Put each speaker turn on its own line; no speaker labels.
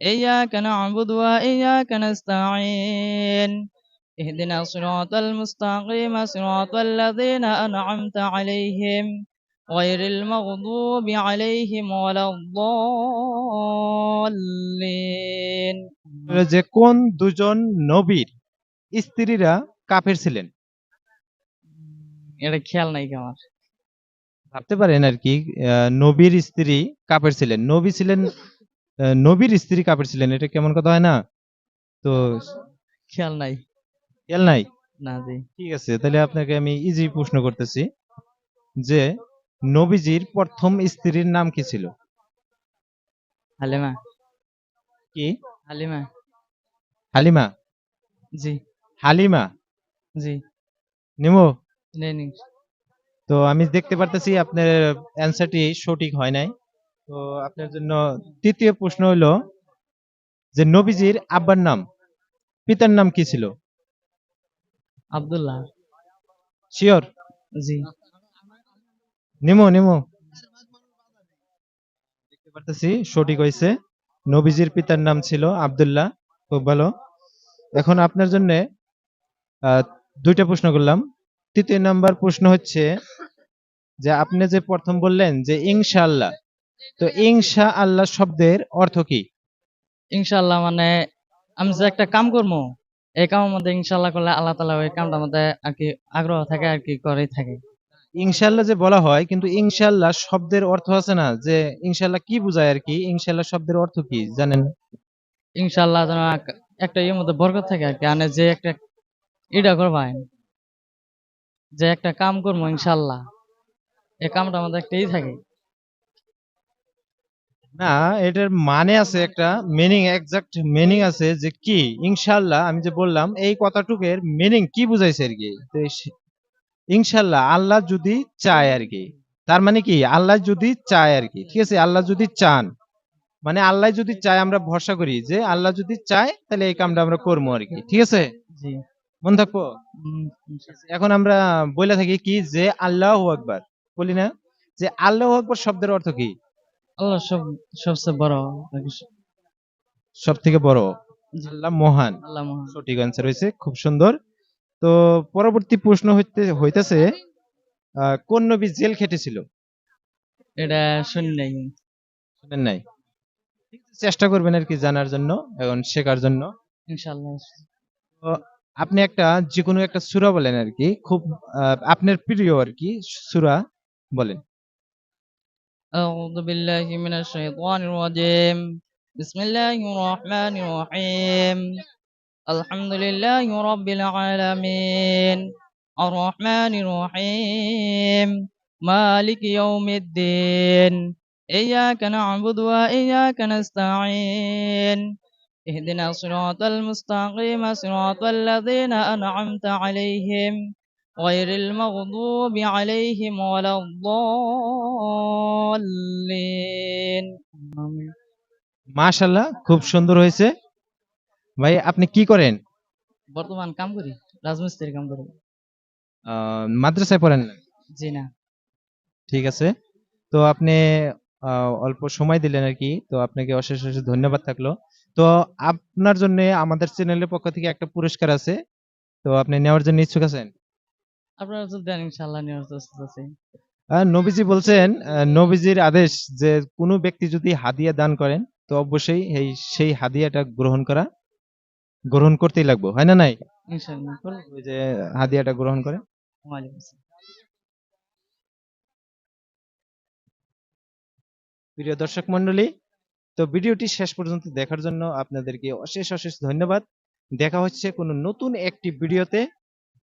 إياك نعبد وإياك نستعين اهدنا الصراط المستقيم صراط الذين أنعمت عليهم غير المغضوب عليهم ولا الضالين
যে কোন দুজন নবীর স্ত্রীরা কাফের ছিলেন
এটা খেয়াল নাই কি আমার
ভাবতে পারেন আর কি আহ, নবীর স্ত্রী কাফের ছিলেন নবী ছিলেন আহ, নবীর স্ত্রী কাফের ছিলেন এটা কেমন কথা হয় না? তো
খেয়াল নাই।
খেয়াল নাই?
না জি।
ঠিক আছে তাহলে আপনাকে আমি ইজি প্রশ্ন করতেছি যে নবীজির প্রথম স্ত্রীর নাম কি ছিল?
হালিমা।
কি?
হালিমা।
হালিমা?
জি।
হালিমা?
জি।
নিমো? তো আমি দেখতে পারতেছি আপনার অ্যান্সারটি সঠিক হয় নাই। তো আপনার জন্য তৃতীয় প্রশ্ন হলো যে নবীজির আব্বার নাম পিতার নাম কি ছিল?
আব্দুল্লাহ।
শিওর
জি।
নিমো নিমো। দেখতে পারতেছি সঠিক হয়েছে নবীজির পিতার নাম ছিল আব্দুল্লাহ। খুব ভালো। এখন আপনার জন্য দুইটা প্রশ্ন করলাম। তৃতীয় নাম্বার প্রশ্ন হচ্ছে যে আপনি যে প্রথম বললেন যে ইনশাআল্লাহ তো ইনশা আল্লাহ শব্দের অর্থ কি?
ইনশাল্লাহ মানে আমি যে একটা কাম করব এই কামের মধ্যে ইনশাল্লাহ করলে আল্লাহ তালা ওই কামটার মধ্যে আর কি আগ্রহ থাকে আর কি করেই থাকে।
ইনশাআল্লাহ যে বলা হয় কিন্তু ইনশাআল্লাহ শব্দের অর্থ আছে না? যে ইনশাআল্লাহ কি বোঝায় আর কি? ইনশাআল্লাহ শব্দের অর্থ কি জানেন?
ইনশাল্লাহ যেন এক- একটা ইয়ের মধ্যে বরকত থাকে আর কি মানে যে একটা ইটা করবাই যে একটা কাম করব ইনশাল্লাহ এই কামটার মধ্যে একটা ই থাকে।
না এটার মানে আছে একটা মিনিং এক্সাক্ট মিনিং আছে যে কি? ইনশাআল্লাহ আমি যে বললাম এই কথাটুকের মিনিং কি বুঝাইছে আর কি? তো সে- ইনশাআল্লাহ আল্লাহ যদি চায় আর কি। তার মানে কি? আল্লাহ যদি চায় আর কি ঠিক আছে? আল্লাহ যদি চান। মানে আল্লাহ যদি চায় আমরা ভরসা করি যে আল্লাহ যদি চায় তাহলে এই কামটা আমরা করব আর কি ঠিক আছে?
জি।
মন থাকব?
উম,
এখন আমরা বলে থাকি কি? যে আল্লাহ আকবার। বলি না? যে আল্লাহ আকবার শব্দের অর্থ কি?
আল্লাহ সব সবচেয়ে বড়
সব থেকে বড়? আল্লাহ মহান।
আল্লাহ মহান।
সঠিক অ্যান্সার হয়েছে খুব সুন্দর। তো পরবর্তী প্রশ্ন হইতে হইতেছে কোন নবী জেল খেটেছিল?
এটা শুনি নাই।
শুনেন নাই? চেষ্টা করবেন আর কি জানার জন্য এখন শেখার জন্য।
ইনশাল্লাহ
তো আপনি একটা যে কোনো একটা সূরা বলেন আর কি খুব আপনার প্রিয় আর কি সূরা বলেন।
أعوذ بالله من الشيطان الرجيم. بسم الله الرحمن الرحيم. الحمد لله رب العالمين. الرحمن الرحيم. مالك يوم الدين. إياك نعبد وإياك نستعين. اهدنا الصراط المستقيم صراط الذين أنعمت عليهم. غير المغضوب عليهم ولا الضالين آمين
মাশাল্লাহ খুব সুন্দর হয়েছে ভাই আপনি কি করেন
বর্তমান কাম করি রাজমিস্ত্রির কাম করি
আহ, মাদ্রাসায় পড়েন না?
জি না
ঠিক আছে তো আপনি আহ, অল্প সময় দিলেন আর কি তো আপনাকে অশেষ অশেষ ধন্যবাদ থাকলো তো আপনার জন্য আমাদের চ্যানেলের পক্ষ থেকে একটা পুরস্কার আছে তো আপনি নেওয়ার জন্য ইচ্ছুক আছেন
আপনারা তো দেন ইনশাল্লাহ নিয়ে আছে
নবীজি বলছেন নবীজির আদেশ যে কোনো ব্যক্তি যদি হাদিয়া দান করেন তো অবশ্যই এই সেই হাদিয়াটা গ্রহণ করা গ্রহণ করতেই লাগবে হয় না নাই? ওই যে হাদিয়াটা গ্রহণ করে। প্রিয় দর্শক মন্ডলী তো ভিডিওটি শেষ পর্যন্ত দেখার জন্য আপনাদেরকে অশেষ অশেষ ধন্যবাদ। দেখা হচ্ছে কোনো নতুন একটি ভিডিওতে।